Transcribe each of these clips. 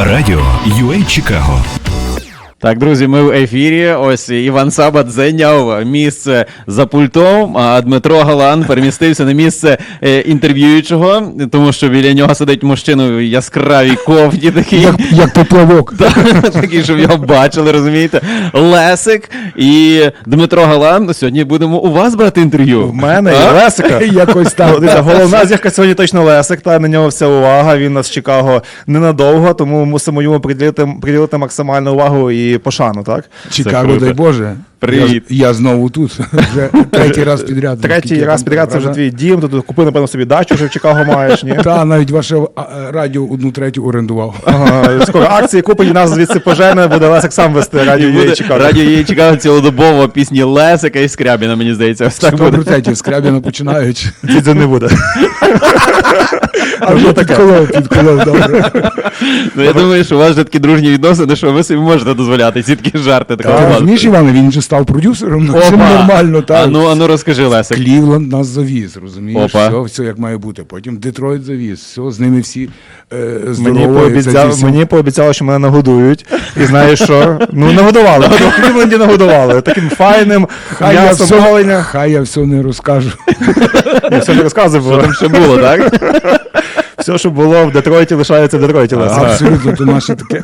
Радіо UA Чикаго. Так, друзі, ми в ефірі. Ось Іван Сабат зайняв місце за пультом, а Дмитро Галан перемістився на місце е, інтерв'юючого, тому що біля нього сидить мужчина в яскравій кофті, такий, Як, як поплавок. та- такий, щоб його бачили, розумієте? Лесик і Дмитро Галан. Сьогодні будемо у вас брати інтерв'ю. В мене А? і Лесика. Якось Ну, так. дивіться, Головна зірка сьогодні точно Лесик, та на нього вся увага. Він нас з Чикаго ненадовго, тому мусимо йому приділити, приділити максимальну увагу і пошану, так? Чикаго, круто. дай Боже. Привіт. Я, я знову тут. Вже третій раз підряд. Третій раз підряд це вже твій дім, то тут купив, напевно, собі дачу вже в Чикаго маєш, ні? Та навіть ваше а, радіо одну третю орендував. Ага, скоро акції купить, і нас звідси пожене, буде Лесик сам вести радіо «Є буде Чикаго. радіо її Чикаго цілодобово пісні Лесика і Скрябіна, мені здається. Ось так буде. процентів скрябіна починаючи. Дідзю не буде. А вже підколов, підколов, добре. Ну, я думаю, що у вас вже такі дружні відносини, що ви собі можете дозволяти ці такі жарти. Ти такого розумієш, Іване, він же став продюсером, ну, це нормально, так. А ну, а ну розкажи, Лесик. Клівленд нас завіз, розумієш? Опа. Все, все як має бути. Потім Детройт завіз, все, з ними всі е, Мені ці всі- мені пообіцяли, що мене нагодують. І знаєш що? Ну, нагодували. В Клівленді нагодували. Таким файним Хай я, м'ясом все, хай я все не розкажу. Я все не розказував. Що там ще було, так? Все, що було в Детройті, лишається в Детройті. Абсолютно, то наше таке.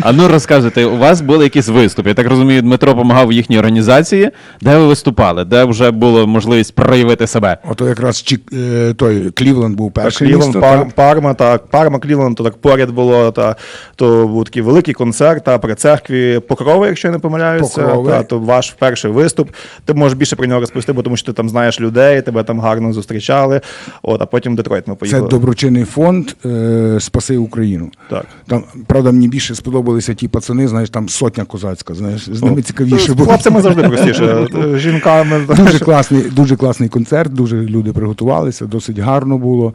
А ну розказуйте, у вас були якісь виступи. Я так розумію, Дмитро допомагав в їхній організації. Де ви виступали? Де вже було можливість проявити себе? Ото якраз Чік, е, той Клівленд був перший Клівленд, місто. Пар, так. Парма, так, Парма, Клівленд, то так поряд було, та, то був такий великий концерт та, при церкві Покрови, якщо я не помиляюся. Покрови. Та, то ваш перший виступ. Ти можеш більше про нього розповісти, бо тому що ти там знаєш людей, тебе там гарно зустрічали. От, а потім в Детройт ми Це поїхали. доброчинний фонд е, Спаси Україну. Так. Там, правда, мені більше сподобалися ті пацани, знаєш, там сотня козацька, знаєш, з ними Ну, цікавіше було. хлопцями завжди простіше. Жінками. Дуже класний, дуже класний концерт, дуже люди приготувалися, досить гарно було.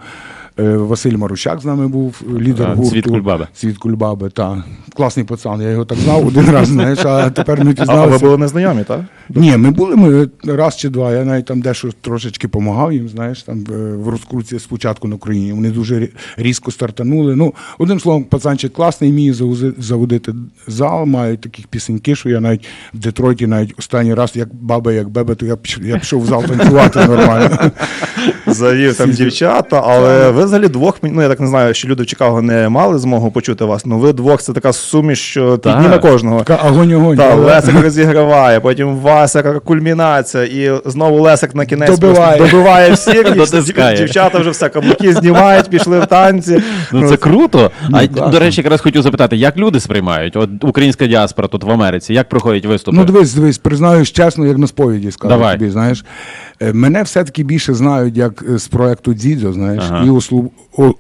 Е, Василь Марущак з нами був, лідер А, гурту. «Цвіт Кульбаби». Цвіт Кульбаби, так. Класний пацан, я його так знав один раз, знаєш, а тепер ми А ви пізналися. були незнайомі, так? Ні, ми були ми раз чи два. Я навіть там дещо трошечки допомагав їм, знаєш, там е, в розкрутці спочатку на Україні. Вони дуже різко стартанули. Ну, одним словом, пацанчик класний, вміє заводити зал, мають таких пісеньки, що я навіть в Детройті, навіть останній раз, як баба, як бебе, то я пішов в зал танцювати нормально. Завів там дівчата, але ви взагалі двох, ну я так не знаю, що люди в Чикаго не мали змогу почути вас. Ну ви двох це така суміш, що підні на кожного. Така огонь-огонь. Так, Лесик розіграває, потім Вася яка кульмінація, і знову Лесик на кінець Добиває. добиває всіх, і Дотискає. дівчата вже все каблуки знімають, пішли в танці. Ну це круто. А Ну, до речі, якраз хотів запитати, як люди сприймають? От українська діаспора тут в Америці, як проходять виступи? Ну, дивись, дивись, признаюсь чесно, як на сповіді скажу Давай. тобі, знаєш. Е, Мене все-таки більше знають як з проекту Дідзо, знаєш, Ага. і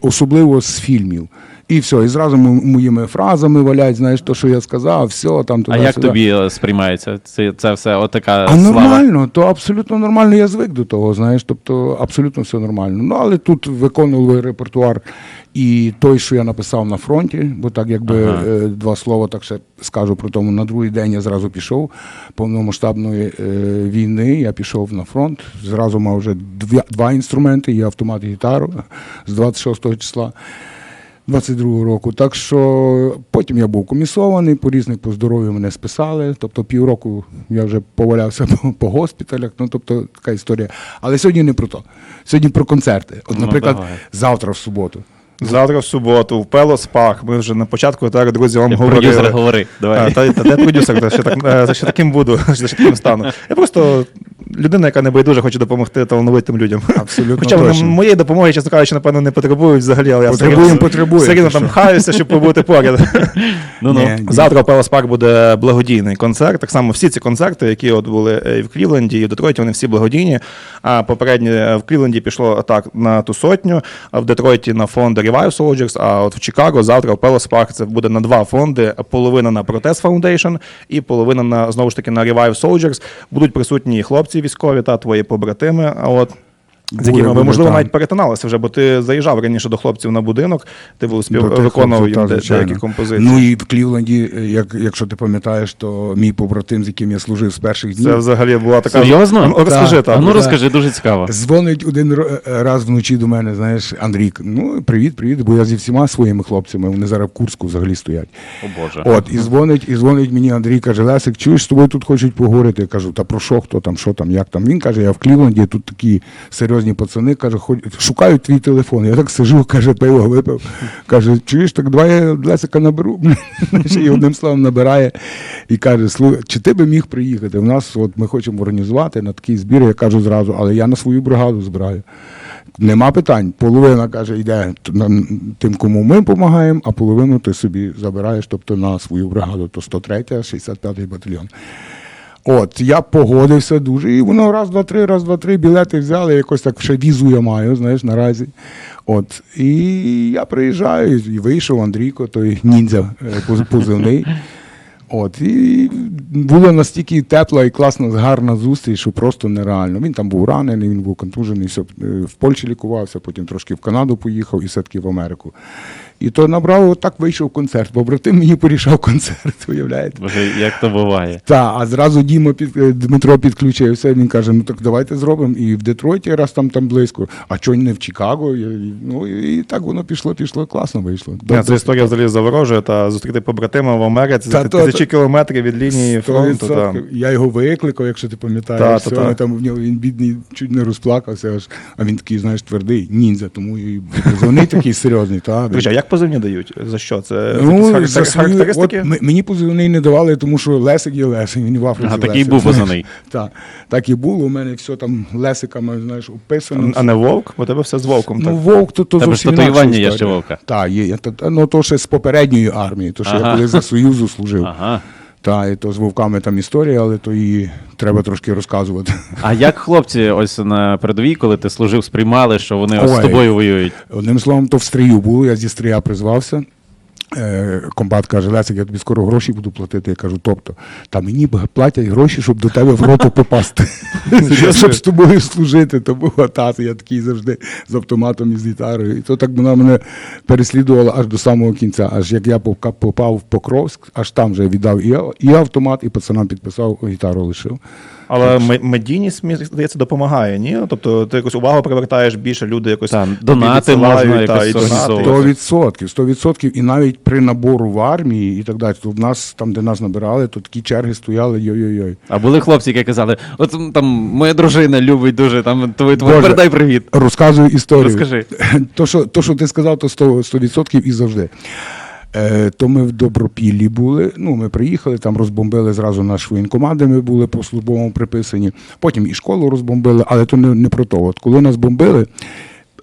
особливо з фільмів. І все, і зразу мо- моїми фразами валять, знаєш, то, що я сказав, все там а як сюди. тобі е, сприймається це, це все отака А слава? нормально, то абсолютно нормально. Я звик до того, знаєш, тобто абсолютно все нормально. Ну, але тут виконували репертуар і той, що я написав на фронті, бо так якби Ага. е, два слова так ще скажу про тому. На другий день я зразу пішов повномасштабної е, війни. Я пішов на фронт. Зразу мав вже дві, два інструменти, і автомат і гітару з 26 числа. 22-го року. Так що потім я був комісований, по різних по здоров'ю мене списали. Тобто півроку я вже повалявся по, по госпіталях. Ну тобто така історія. Але сьогодні не про то. Сьогодні про концерти. От, Ну, наприклад, давай. завтра в суботу. Завтра в суботу, в Пелос Парк. Ми вже на початку, так, друзі, вам Продюсер говорили. говори. А, Давай. та, та де продюсер, та ще так, е, ще таким буду, ще таким стану. Я просто людина, яка не байдуже хоче допомогти талановитим людям. Абсолютно Хоча вони точно. моєї допомоги, чесно кажучи, напевно, не потребують взагалі, але я все Потребуємо, рівно- потребуємо, все рівно ти там що? хаюся, щоб побути поряд. Ну ну. Ні. Завтра в Пелос Парк буде благодійний концерт. Так само всі ці концерти, які от були е, і в Клівленді, і в Детройті, вони всі благодійні. А попередні е, в Клівленді пішло так на ту сотню, а в Детройті на фонд Revive Soldiers, а от в Чикаго завтра в Пелос Парк це буде на два фонди: половина на Protest Foundation і половина на знову ж таки на Revive Soldiers. Будуть присутні і хлопці військові та твої побратими. А от З якими ви, можливо, там. навіть перетиналися вже, бо ти заїжджав раніше до хлопців на будинок, ти був спів... До виконував їм деякі композиції. Ну і в Клівленді, е, як, якщо ти пам'ятаєш, то мій побратим, з яким я служив з перших днів, Це взагалі була така. Серйозно? Ну, Розкажи Так. Ну розкажи, дуже цікаво. Дзвонить один е, раз вночі до мене, знаєш, Андрій. Ну, привіт, привіт, бо я зі всіма своїми хлопцями, вони зараз в Курську взагалі стоять. О Боже. От, і дзвонить, і дзвонить мені Андрій, каже, Лесик, чуєш, з тобою тут хочуть поговорити. Я кажу, та про що, хто там, що там, як там. Він каже, я в Клівленді, тут такі серйозні пацани, каже, «Ходь- шукають твій телефон. Я так сижу, каже, пиво випив. Каже, чуєш, так давай я Лесика наберу. І одним словом набирає і каже, слухай, чи ти би міг приїхати? У нас от ми хочемо організувати на такий збір, я кажу зразу, але я на свою бригаду збираю. Нема питань. Половина каже, йде тим, кому ми допомагаємо, а половину ти собі забираєш, тобто на свою бригаду, то 103, 65-й батальйон. От, я погодився дуже, і воно раз, два, три, раз, два, три, білети взяли, якось так ще візу я маю, знаєш, наразі. От, і я приїжджаю, і вийшов Андрійко, той ніндзя е, позивний. От, і була настільки тепла і класна, гарна зустріч, що просто нереально. Він там був ранений, він був контужений, все, е, в Польщі лікувався, потім трошки в Канаду поїхав і все-таки в Америку. І то набрав, от так вийшов концерт. Побратим мені порішав концерт, уявляєте? Боже, як то буває. Так, а зразу Діма під е, Дмитро підключився. Він каже: ну так давайте зробимо. І в Детройті, раз там там близько. А чого не в Чикаго? І, ну і так воно пішло, пішло, класно вийшло. Ні, Ця історія взагалі заворожує, та зустріти побратима в Америці Та за тисячі кілометрів від лінії фронту. Та. Я його викликав, якщо ти пам'ятаєш. Та, та, та. там в нього він бідний, чуть не розплакався, аж, а він такий, знаєш, твердий, ніндзя, тому і позивний такий серйозний. Та, як позивні дають? За що? Це Ну, якісь за свою, характеристики? от, м- мені позивний не давали, тому що Лесик є Лесик, він в Африці. А такий Лесик, був позивний. Так, так і було. У мене все там лесиками, знаєш, описано. А не вовк? Бо тебе все з вовком. Ну, так. вовк, то, то Тебе ж зовсім татуювання інакша є ще історія. вовка. Так, є. є. Та- та- Ну, то ще з попередньої армії, то що Ага. я коли за Союзу служив. Ага. Та, і то з вовками там історія, але то її треба трошки розказувати. А як хлопці ось на передовій, коли ти служив, сприймали, що вони ось з тобою воюють? Одним словом, то в стрію було, я зі стрія призвався. Е, Комбат каже, Лесик, я тобі скоро гроші буду платити. Я кажу, тобто, та мені платять гроші, щоб до тебе в роту попасти. щоб з тобою служити. То був атас, я такий завжди з автоматом і з гітарою. І то так вона мене переслідувала аж до самого кінця. Аж як я попав в Покровськ, аж там вже віддав і, автомат, і пацанам підписав, гітару лишив. Але медійність, мені здається, допомагає, ні? Тобто ти якусь увагу привертаєш більше, люди якось донати можна якось і донати. організовувати. Сто відсотків, сто відсотків. І навіть при набору в армії і так далі. То в нас, там, де нас набирали, то такі черги стояли, йой-йой-йой. А були хлопці, які казали, от там моя дружина любить дуже, там твій Боже. передай привіт. Розказую історію. Розкажи. То, що, то, що ти сказав, то 100%, 100% і завжди. Е, то ми в Добропіллі були. Ну, ми приїхали, там розбомбили зразу наш воєнкомат, де ми були по службовому приписані. Потім і школу розбомбили, але то не, не про то. От коли нас бомбили,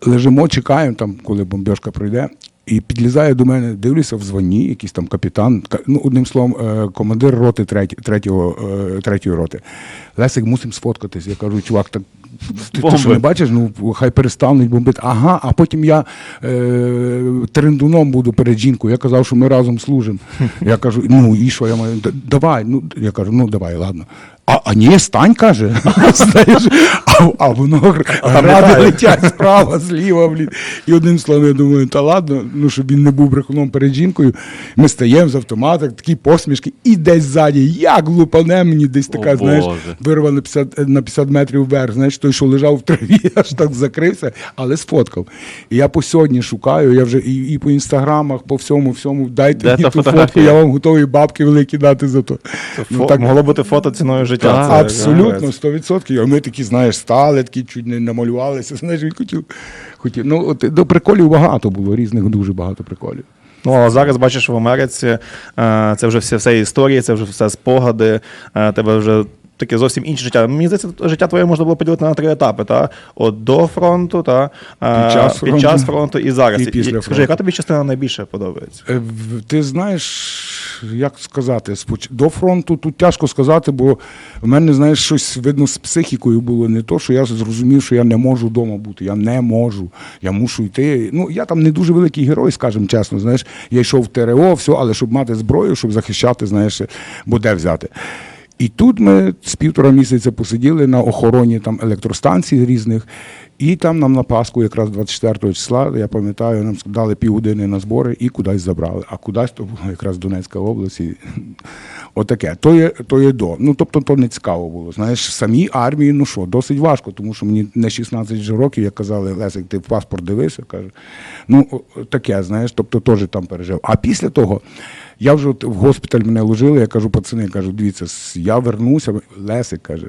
лежимо, чекаємо, там, коли бомбіжка пройде. І підлізає до мене, дивлюся в званні, якийсь там капітан, ну, одним словом, е, командир роти е, третьої роти. Лесик, мусимо сфоткатись. Я кажу, чувак, так ти, ти що не бачиш, ну хай перестануть бомбити. Ага, а потім я е, трендуном буду перед жінкою. Я казав, що ми разом служимо. Я кажу, ну і що я маю? Давай. Ну я кажу, ну давай, ладно. А, а ні, стань, каже. Знаєш, а, а воно гради летять справа, зліва, блін. І одним словом, я думаю, та ладно, ну щоб він не був брехуном перед жінкою. Ми стаємо з автомата, такі посмішки, і десь ззаді, як лупане мені десь така, О, знаєш, Боже. на 50, метрів вверх, знаєш, той, що лежав в траві, аж так закрився, але сфоткав. І я по сьогодні шукаю, я вже і, і по інстаграмах, по всьому, всьому, дайте Де мені ту фотку, я вам готовий бабки великі дати за то. Це Ну, фо- так- Могло бути фото ціною життя. Так, Це, Абсолютно, е, 100%. А ми такі, знаєш, стали, такі чуть не намалювалися. Знаєш, він хотів. хотів. Ну, от, до приколів багато було, різних дуже багато приколів. Ну, а зараз бачиш в Америці, е, це вже все, все історії, це вже все спогади, е, тебе вже таке зовсім інше життя. Мені здається, життя твоє можна було поділити на три етапи. Та? От до фронту, та? Під час під фронту. час фронту і зараз. І після Скажи, яка тобі частина найбільше подобається? Е, Ти знаєш, як сказати, до фронту тут тяжко сказати, бо в мене, знаєш, щось видно з психікою було не то, що я зрозумів, що я не можу вдома бути. Я не можу. Я мушу йти. Ну, я там не дуже великий герой, скажімо чесно. Знаєш, я йшов в ТРО, все, але щоб мати зброю, щоб захищати, знаєш, бо де взяти. І тут ми з півтора місяця посиділи на охороні там електростанцій різних, і там нам на Пасху, якраз 24 числа, я пам'ятаю, нам дали півгодини на збори і кудись забрали. А кудись то було якраз Донецька область. Отаке. То є, то є до. Ну тобто, то не цікаво було. Знаєш, самій армії, ну що, досить важко, тому що мені не 16 же років, як казали, Лесик, ти в паспорт дивився, каже. Ну, таке, знаєш, тобто теж там пережив. А після того. Я вже от в госпіталь мене ложили, я кажу, пацани, кажу, дивіться, я вернуся. Лесик каже,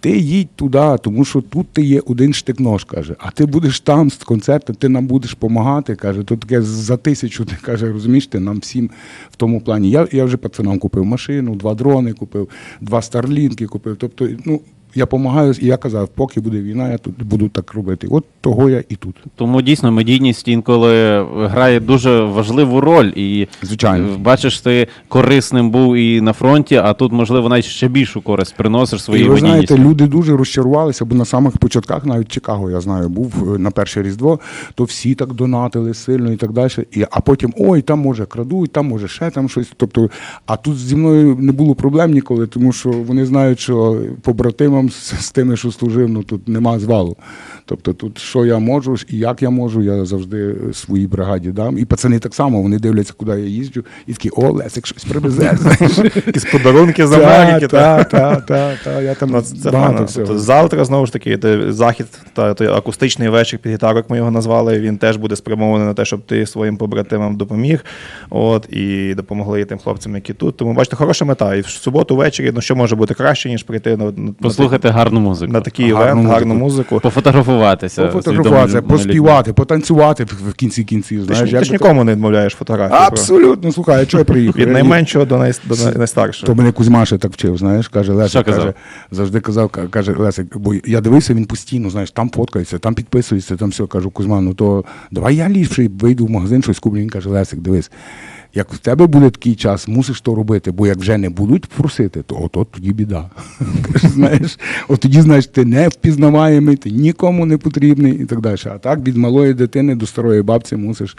ти їдь туди, тому що тут ти є один штик-нож, каже, а ти будеш там з концертом, ти нам будеш допомагати. Каже, то таке за тисячу, ти каже, розумієш, ти нам всім в тому плані. Я, я вже пацанам купив машину, два дрони купив, два старлінки купив. Тобто, ну, я допомагаю, і я казав, поки буде війна, я тут буду так робити. От того я і тут. Тому дійсно медійність інколи грає дуже важливу роль. І Звичайно. е, бачиш, ти корисним був і на фронті, а тут, можливо, навіть ще більшу користь приносиш І своєю ви знаєте, люди дуже розчарувалися, бо на самих початках, навіть Чикаго, я знаю, був е, на перше Різдво, то всі так донатили сильно і так далі. І, а потім ой, там може крадуть, там може ще там щось. Тобто, а тут зі мною не було проблем ніколи, тому що вони знають, що побратимам з, з тими, що служив, ну тут нема звалу. Тобто, тут що я можу і як я можу, я завжди своїй бригаді дам. І пацани так само, вони дивляться, куди я їжджу, і такі, о, Лесик щось привезе. знаєш. Якісь подарунки з Америки. Так, так, так, так. Я там Ну, багато всього. Тобто завтра знову ж таки захід та той акустичний вечір під гітару, як ми його назвали. Він теж буде спрямований на те, щоб ти своїм побратимам допоміг. От і допомогли і тим хлопцям, які тут. Тому бачите, хороша мета. І в суботу ввечері, ну що може бути краще, ніж прийти на, на, Послухати гарну музику. на такий Гарну івент, музику. гарну музику. Пофотографуватися. Пофотографуватися, поспівати, потанцювати в кінці кінців. Ти Знаєш, як ти ж нікому не відмовляєш фотографії. Абсолютно, слухай, а чого я приїхав? Від найменшого до, най, до найстаршого. То мене Кузьма ще так вчив, знаєш, каже, Лесик, каже, завжди казав, каже, Лесик, бо я дивився, він постійно, знаєш, там фоткається, там підписується, там все. Кажу, Кузьма, ну то давай я ліпший вийду в магазин, щось куплю. Він каже, Лесик, дивись, як в тебе буде такий час, мусиш то робити, бо як вже не будуть просити, то от, от тоді біда. Знаєш, от тоді, знаєш, ти не впізнаваємий, ти нікому не потрібний і так далі. А так від малої дитини до старої бабці мусиш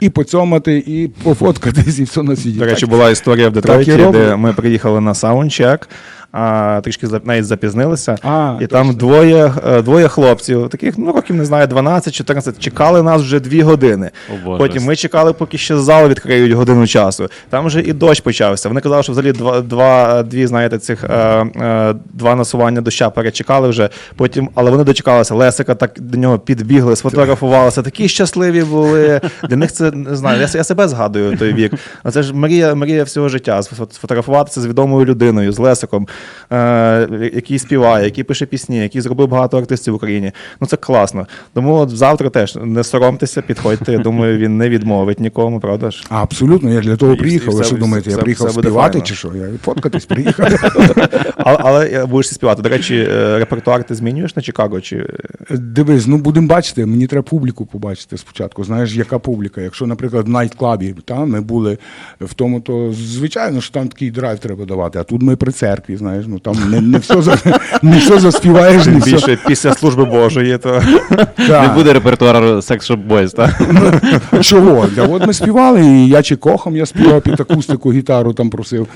і поцьомати, і пофоткатись, і все на світі. До речі, була історія в Детройті, де ми приїхали на саундчек, а трішки за- навіть запізнилися. А, і там двоє, е, двоє хлопців, таких, ну, років не знаю, 12-14, чекали нас вже дві години. О, Боже. Потім ми чекали, поки ще зал відкриють годину часу. Там вже і дощ почався. Вони казали, що взагалі два, два дві, знаєте, цих е, е, два насування доща перечекали вже. Потім, але вони дочекалися. Лесика так до нього підбігли, сфотографувалися. Такі щасливі були. Для них це не знаю. Я, с- я себе згадую той вік. А це ж мрія, мрія всього життя. сфо- Сфотографуватися з відомою людиною, з Лесиком, е, який співає, який пише пісні, який зробив багато артистів в Україні. Ну це класно. Тому от завтра теж не соромтеся, підходьте. Я думаю, він не відмовить нікому, правда ж? А, Абсолютно, я для того І- і приїхав. Ви все- що думаєте, я все- приїхав все буде співати файно. чи що? Я фоткатись приїхав. Але, але е, будеш співати. До речі, е, репертуар ти змінюєш на Чикаго? Чи Дивись, ну будемо бачити. Мені треба публіку побачити спочатку. Знаєш, яка публіка? Якщо, наприклад, в найт-клабі та, ми були в тому, то звичайно, що там такий драйв треба давати. А тут ми при церкві, знаєш, ну там не, не все за не все заспіваєш, не все. більше після служби Божої, то. Не буде репертуару Sex Shop Boys, так? Чого? Та от ми співали, і я чи кохом я співав під акустику, гітару там просив.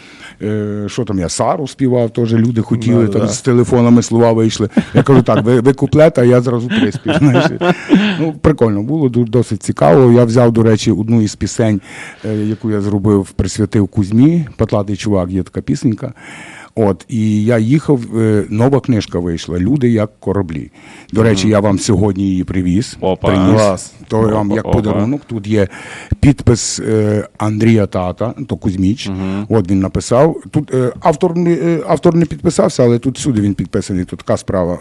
Е, що там я Сару співав, теж люди хотіли, Ну, там да. з телефонами слова вийшли. Я кажу, так, ви, ви куплет, а я зразу приспів. Знаєш. Ну, прикольно було, досить цікаво. Я взяв, до речі, одну із пісень, е, яку я зробив, присвятив Кузьмі. Патлатий чувак, є така пісенька. От, і я їхав, е, нова книжка вийшла Люди як кораблі. До речі, я вам сьогодні її привіз. Опа. приніс. То я вам як подарунок. Тут є підпис е, Андрія Тата, то Кузьміч. От він написав. Тут е, автор, не- автор не підписався, але тут всюди він підписаний. Тут така справа.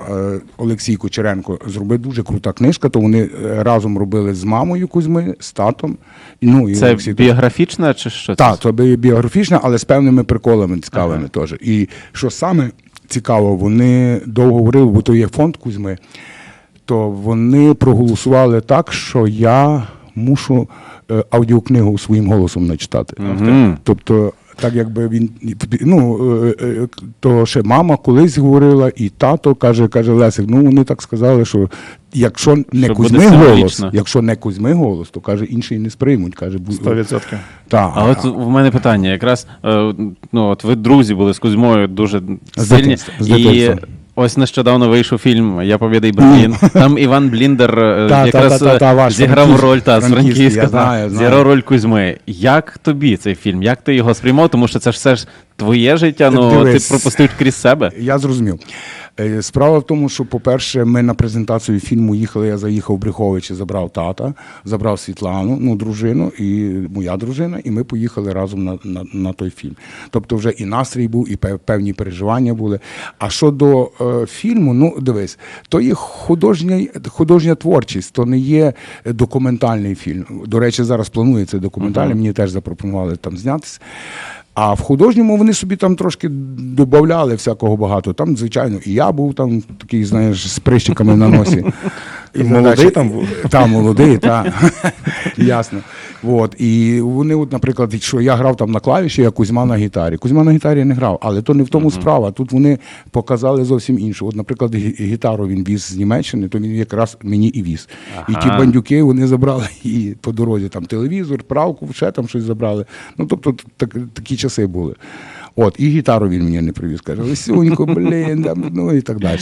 Олексій Кучеренко зробив дуже крута книжка. То вони разом робили з мамою Кузьми, з татом. Ну, і Це Олексій біографічна чи що? так, це біографічна, але з певними приколами цікавими теж. І що саме цікаво, вони довго говорили, бо то є фонд Кузьми, то вони проголосували так, що я мушу е, аудіокнигу своїм голосом начитати. Тобто так якби він ну е, е, то ще мама колись говорила, і тато каже, каже Лесик, ну вони так сказали, що якщо не Що Кузьми голос, якщо не Кузьми голос, то каже, інші не сприймуть. Каже, бу- 100%. та, Але от в мене питання, якраз е, ну от ви друзі були з Кузьмою дуже З сильні. дитинства, з І дитинства. Ось нещодавно вийшов фільм Я повідий Берлін. Там Іван Бліндер е, якраз е, зіграв роль та, з Франківська, зіграв роль Кузьми. Як тобі цей фільм? Як ти його сприймав? Тому що це ж все ж твоє життя, ну ти пропустив крізь себе. Я зрозумів. Е, Справа в тому, що, по-перше, ми на презентацію фільму їхали, я заїхав в Брюховичі, забрав тата, забрав Світлану, ну, дружину, і моя дружина, і ми поїхали разом на, на, на той фільм. Тобто вже і настрій був, і певні переживання були. А щодо е, фільму, ну дивись, то є художня, художня творчість, то не є документальний фільм. До речі, зараз планується документальний, мені теж запропонували там знятися. А в художньому вони собі там трошки додавали всякого багато. Там, звичайно, і я був там такий, знаєш, з прищиками на носі. І Молодий задачі- там був? Та, молодий, так. Ясно. От. І вони, от, наприклад, що я грав там на клавіші, а Кузьма на гітарі. Кузьма на гітарі не грав, але то не в тому справа. Тут вони показали зовсім інше. От, наприклад, гітару він віз з Німеччини, то він якраз мені і віз. І ті бандюки вони забрали і по дорозі там телевізор, правку, ще там щось забрали. Ну, тобто, так, такі часи були. От, і гітару він мені не привіз. Каже, Лисюнько, блін, там, ну і так далі.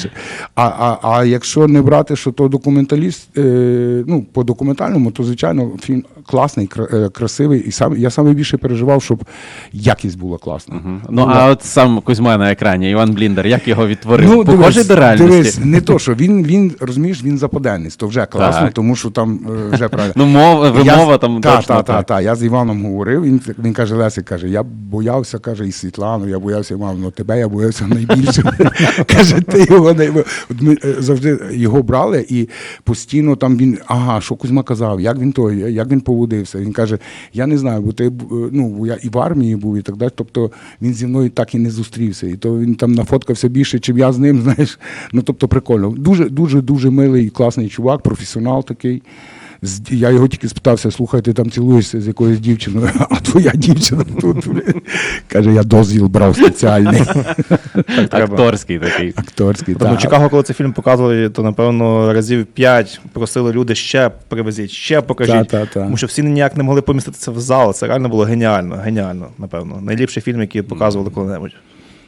А, а, а якщо не брати, що то документаліст, е, ну, по документальному, то звичайно фільм класний, е, красивий. І сам я саме більше переживав, щоб якість була класна. Ну а от сам Кузьма на екрані, Іван Бліндер, як його відтворив? Ну, Похожий дивись, до реальності. Дивись, не то, що він, він розумієш, він западенець, то вже класно, Так. тому що там е, вже правильно. Ну, мова, вимова Я- там та, точно. та, та, так. та. Я з Іваном говорив. Він, він каже: Лесик, каже, я боявся, каже, і Світлану, я боявся, мам, ну тебе я боявся найбільше. каже, ти його не ми е, завжди його брали, і постійно там він, ага, що Кузьма казав, як він той, як він поводився. Він каже: я не знаю, бо ти е, ну, я і в армії був, і так далі. Тобто він зі мною так і не зустрівся. І то він там нафоткався більше, чим я з ним, знаєш. Ну тобто прикольно. Дуже, дуже, дуже милий, класний чувак, професіонал такий. Я його тільки спитався, слухай, ти там цілуєшся з якоюсь дівчиною, а твоя дівчина тут. Каже, я дозвіл брав спеціальний. Акторський такий. Акторський. Тому так. Чикаго, коли цей фільм показували, то напевно разів п'ять просили люди ще привезіть, ще покажіть. Та, та, та. Тому що всі ніяк не могли поміститися в зал. Це реально було геніально, геніально, напевно. Найліпший фільм, який показували коли-небудь.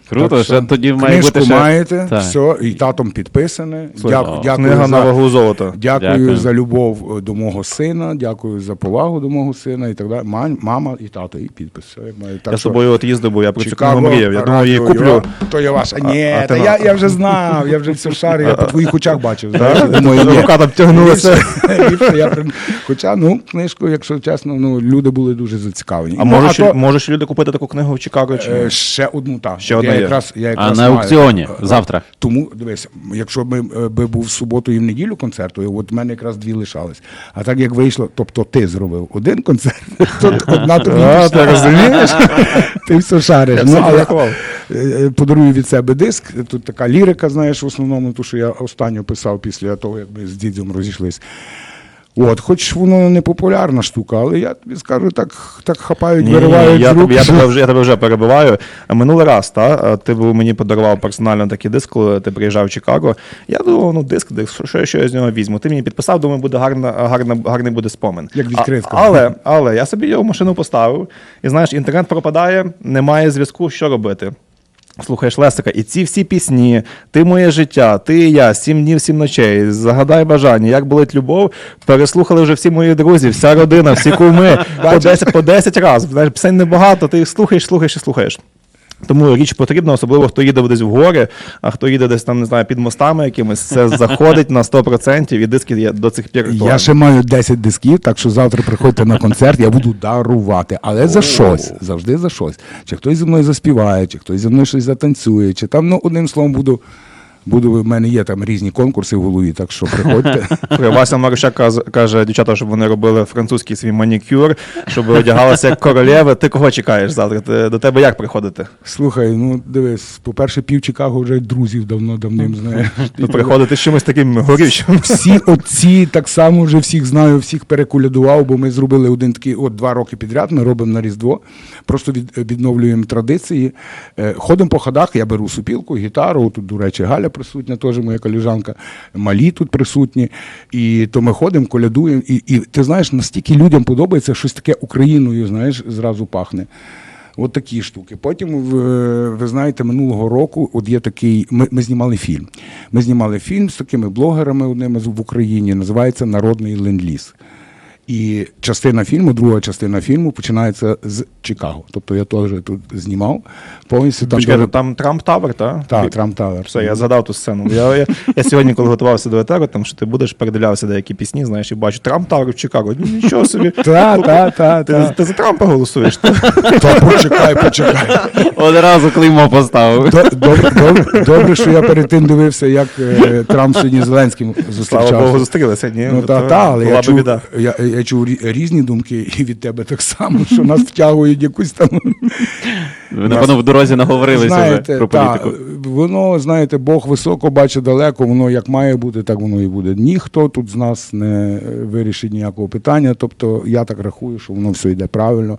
Круто, ще тоді має Книжку бути ще... маєте, Так. все, і татом підписане. Дякую, дякую, Книга на за, вагу золота. дякую, Дякую. за любов е, до мого сина, дякую за повагу до мого сина і так далі. Мань- Мама і тато, і підпис. Все, як має. Так Я з що- собою от їздив, бо я про цю книгу мріяв. Я думав, її радіо, куплю. Йо, То є ваша. Ні, а та ти я, я вже знав, я вже все шарю, я по твоїх очах бачив. знаєш, Так? думаю, ні. Рука там тягнулася. Ліпше- ліпше я при- Хоча, ну, книжку, якщо чесно, ну, люди були дуже зацікавлені. А Ну, можуть, то, можуть люди купити таку книгу в Чикаго? Чи ні? е, ще одну так. Ще я одна є. якраз, я А якраз на маю. аукціоні завтра. Тому дивись, якщо би, е, би був в суботу і в неділю концерт, то от в мене якраз дві лишались. А так як вийшло, тобто ти зробив один концерт, то одна тобі А, пішла, ти розумієш? Ти все шариш. Я Ну, але е, подарую від себе диск. Тут така лірика, знаєш, в основному, ту, що я останню писав після того, як ми з дідом розійшлись. От, хоч воно не популярна штука, але я тобі скажу, так, так хапають, Ні, виривають я, з рук. тебе, я, тебе вже, я тебе вже перебиваю. Минулий раз, та, ти був мені подарував персонально такий диск, коли ти приїжджав в Чикаго. Я думав, ну диск, диск, що, що я з нього візьму. Ти мені підписав, думаю, буде гарна, гарна, гарний буде спомин. Як відкритка. А, але, але я собі його в машину поставив, і знаєш, інтернет пропадає, немає зв'язку, що робити. Слухаєш Лесика, і ці всі пісні, ти моє життя, ти і я, сім днів, сім ночей, загадай бажання, як болить любов, переслухали вже всі мої друзі, вся родина, всі куми, по 10, по 10 разів. Знаєш, пісень небагато, ти їх слухаєш, слухаєш і слухаєш. Тому річ потрібна, особливо хто їде десь в гори, а хто їде десь там, не знаю, під мостами якимись, це заходить на 100%, і диски є до цих пір. Я ще маю 10 дисків, так що завтра приходьте на концерт, я буду дарувати. Але за щось, завжди за щось. Чи хтось зі мною заспіває, чи хтось зі мною щось затанцює, чи там, ну, одним словом, буду Буду, в мене є там різні конкурси в голові, так що приходьте. Вася Марущак каз- каже дівчата, щоб вони робили французький свій манікюр, щоб одягалися як королеви. Ти кого чекаєш завтра? Ти, до тебе як приходити? Слухай, ну дивись, по-перше, пів Чикаго вже друзів давно давним знаєш. Ну, приходити з чимось таким горючим. Всі отці так само вже всіх знаю, всіх перекулядував, бо ми зробили один такий, от два роки підряд. Ми робимо на Різдво, просто від, відновлюємо традиції. Е, ходимо по ходах, я беру супілку, гітару. Тут, до речі, Галя присутня, теж моя коліжанка, малі тут присутні. І то ми ходимо, колядуємо. І, і ти знаєш, настільки людям подобається щось таке Україною, знаєш, зразу пахне. От такі штуки. Потім, в- ви знаєте, минулого року от є такий. Ми, ми знімали фільм. Ми знімали фільм з такими блогерами одними в Україні, називається Народний ленд-ліз. І частина фільму, друга частина фільму починається з Чикаго. Тобто я теж тут знімав повністю там. Почекай, ну, там Трамп Тавер, так? Так, Трамп Тавер. Все, я згадав ту сцену. Я, я, я сьогодні, коли готувався до етеру, там що ти будеш передивлявся деякі пісні, знаєш, і бачу Трамп Тавер в Чикаго. Ну, Нічого собі. Та, та, та, Ти, та. ти за Трампа голосуєш? Та почекай, почекай. Одразу клеймо поставив. Добре, добре, добре, що я перед тим дивився, як е, Трамп сьогодні з Зеленським зустрічався. Слава Богу, зустрілися. Ні, Ну та, та, але була я би чув, біда. я, я чув різні думки і від тебе так само, що нас втягують якусь там. Ви, напевно, в дорозі наговорилися вже знаєте, про та, політику. воно, знаєте, Бог високо бачить далеко, воно як має бути, так воно і буде. Ніхто тут з нас не вирішить ніякого питання. Тобто я так рахую, що воно все йде правильно.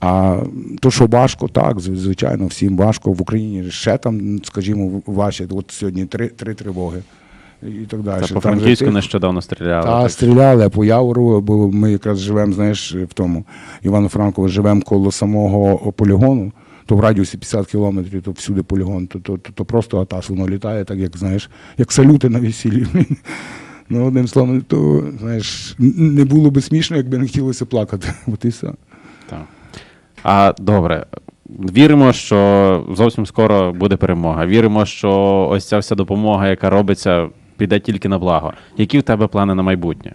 А то, що важко, так, звичайно, всім важко. В Україні ще там, скажімо, ваші, от сьогодні три, три тривоги. І так далі. Та по Франківську нещодавно стріляли. та, так. стріляли по Явору, бо ми якраз живемо, знаєш, в тому Івано-Франково живемо коло самого полігону, то в радіусі 50 кілометрів, то всюди полігон, то, то, то, то просто атас воно літає, так як знаєш, як салюти на весіллі. Ну, одним словом, то знаєш, не було би смішно, якби не хотілося плакати. От і все. Так. А добре. Віримо, що зовсім скоро буде перемога. Віримо, що ось ця вся допомога, яка робиться, піде тільки на благо. Які в тебе плани на майбутнє?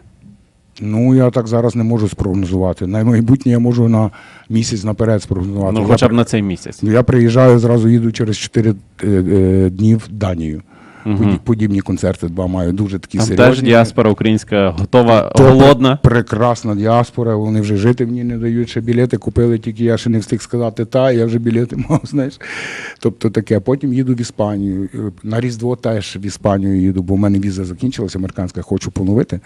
Ну, я так зараз не можу спрогнозувати. На майбутнє я можу на місяць наперед спрогнозувати. Ну, хоча б я, на цей місяць. Я приїжджаю, зразу їду через 4 е, е, дні в Данію. Поді- Подібні концерти два маю дуже такі Там серйозні. теж діаспора українська готова, То голодна. Прекрасна діаспора, вони вже жити мені не дають, ще білети купили, тільки я ще не встиг сказати та, я вже білети мав, знаєш. Тобто таке. Потім їду в Іспанію. Е, На Різдво теж в Іспанію їду, бо в мене віза закінчилася, американська, хочу поновити.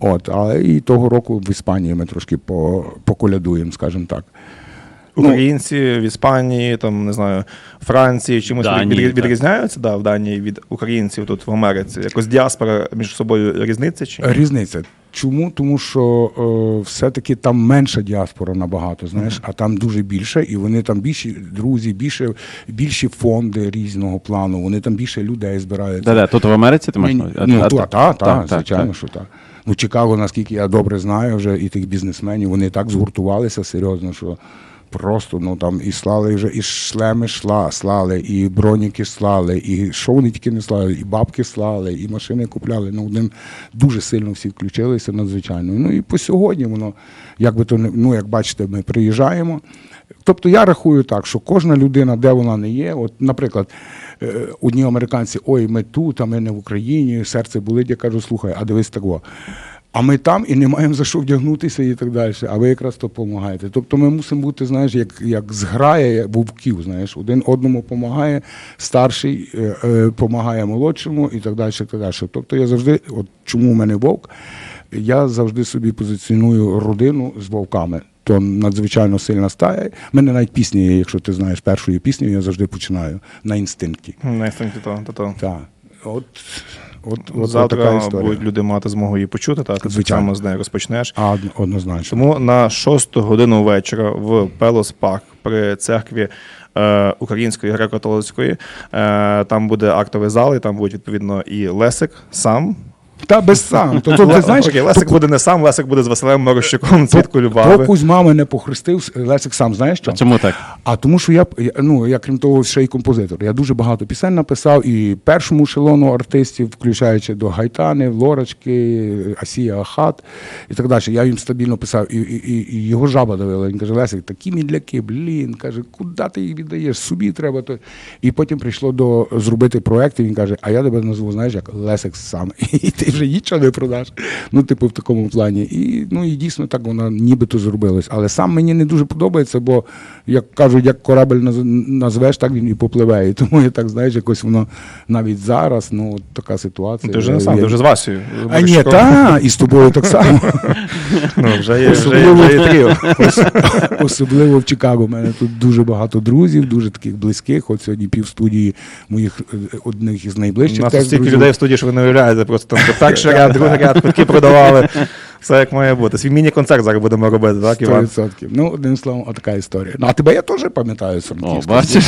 От, але і того року в Іспанії ми трошки по, поколядуємо, скажімо так. Ну, Українці в Іспанії, там не знаю, Франції чимось Данії, від- від- відрізняються да, в Данії від українців тут в Америці. Якось діаспора між собою різниця чи ні? Різниця. Чому? Тому що е, все-таки там менша діаспора набагато, знаєш, а там дуже більше, і вони там більші друзі, більше, більші фонди різного плану, вони там більше людей збираються. Де-де, тут в Америці ти маєш? На увазі? Ну, та, та, та, так, звичайно, так. що так. Ну, Чикаго, наскільки я добре знаю, вже і тих бізнесменів, вони так згуртувалися серйозно, що просто ну там і слали вже, і шлеми шла, слали, і броніки слали, і що не слали, і бабки слали, і машини купляли. Ну, один дуже сильно всі включилися надзвичайно. Ну і по сьогодні воно, як би то ну, як бачите, ми приїжджаємо. Тобто я рахую так, що кожна людина, де вона не є, от, наприклад, е, одні американці, ой, ми тут, а ми не в Україні, серце болить, я кажу, слухай, а дивись того. А ми там і не маємо за що вдягнутися і так далі. А ви якраз то допомагаєте. Тобто ми мусимо бути, знаєш, як, як зграя вовків, знаєш, один одному допомагає, старший допомагає молодшому і так далі. І так далі. Тобто я завжди, от чому в мене вовк, я завжди собі позиціоную родину з вовками. То надзвичайно сильна стая. У мене навіть пісня є, якщо ти знаєш першою піснею, я завжди починаю на інстинкті. На інстинкті то, то, то. Так. От, от, от, Завтра така історія. будуть люди мати змогу її почути, та ти так само з нею розпочнеш. А, однозначно. Тому на 6 годину вечора в Пелос Парк при церкві е, Української греко-католицької е, там буде актовий зал, і там будуть відповідно і Лесик сам. Та без сам. То, то, ти знаєш, Окей, Лесик буде не сам, Лесик буде з Василем Морощуком, Цвіткою то Любави. Кузьма мене похрестив, Лесик сам знаєш що? А чому так? А тому, що я, я- ну, я крім того, ще й композитор. Я дуже багато пісень написав і першому ешелону артистів, включаючи до Гайтани, Лорочки, Асія Ахат і так далі. Я їм стабільно писав, і, і, і, і його жаба давила. Він каже, Лесик, такі мідляки, блін, каже, куди ти їх віддаєш? Собі треба. То... І потім прийшло до зробити проект, і він каже, а я тебе назву, знаєш, як Лесик сам. І ти вже нічого не продаш. Ну, типу, в такому плані. І, ну, і дійсно так вона нібито зробилась. Але сам мені не дуже подобається, бо, як кажуть, як корабель назвеш, так він і попливе. І тому я так, знаєш, якось воно навіть зараз, ну, от така ситуація. Ти вже не сам, ти вже з Васею. А ні, та, і з тобою так само. Ну, вже є, вже, є- Особливо- вже є. Особливо в Чикаго. У мене тут дуже багато друзів, дуже таких близьких. От сьогодні півстудії моїх е, одних із У найближчих. нас теж стільки людей в студії, що ви не уявляєте, просто там перший ряд, другий ряд, квитки продавали. Все як має бути. Свій міні-концерт зараз будемо робити, так, Іван? 100%. Ну, одним словом, отака історія. Ну, а тебе я теж пам'ятаю з Франківська. О, бачиш?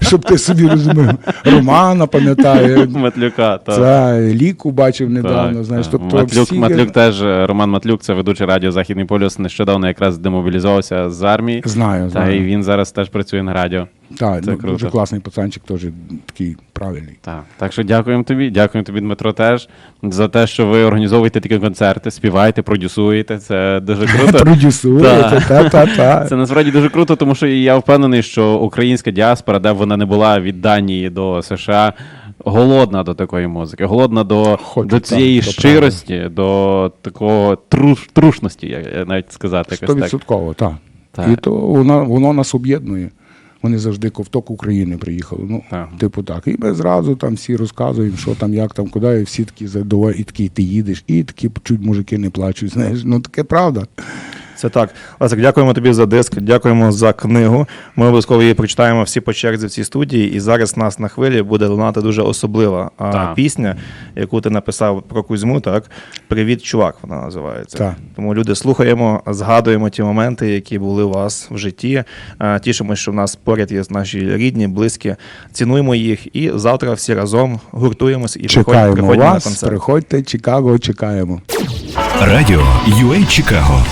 Щоб ти собі розумів. Романа пам'ятаю. Матлюка, так. Це ліку бачив недавно. Так, знаєш, так. тобто Матлюк, всі... Матлюк теж, е, Роман Матлюк, це ведучий радіо Західний полюс, нещодавно якраз демобілізувався з армії. Знаю, Та знаю. і він зараз теж працює на радіо. Так, Це ну, круто. дуже класний пацанчик, теж такий правильний. Так, так що дякуємо тобі, дякуємо тобі, Дмитро, теж за те, що ви організовуєте такі концерти, співаєте, продюсуєте. Це дуже круто. Продюсуєте, та-та-та. Це насправді дуже круто, тому що я впевнений, що українська діаспора, де б вона не була від Данії до США, голодна до такої музики, голодна до, Хочу, до цієї то щирості, до такого труш, трушності, я, я навіть сказати. так. Стовідсотково, так. Так. І то воно, воно нас об'єднує. Вони завжди ковток України приїхали. Ну, Так. типу так. І ми зразу там всі розказуємо, що там, як там, куди, і всі такі задоволені, і такі ти їдеш, і такі чуть мужики не плачуть. Знаєш, ну таке правда. Це так. Лесик, дякуємо тобі за диск, дякуємо за книгу. Ми обов'язково її прочитаємо всі по черзі в цій студії. І зараз нас на хвилі буде лунати дуже особлива а, Так. пісня, яку ти написав про Кузьму. Так, Привіт, чувак, вона називається. Так. Тому люди слухаємо, згадуємо ті моменти, які були у вас в житті. А, Тішимося, що в нас поряд є наші рідні, близькі. Цінуємо їх. І завтра всі разом гуртуємось і Чекаємо приходьмо на вас, концерт. приходьте, Чикаго, чекаємо. Радіо UA Чикаго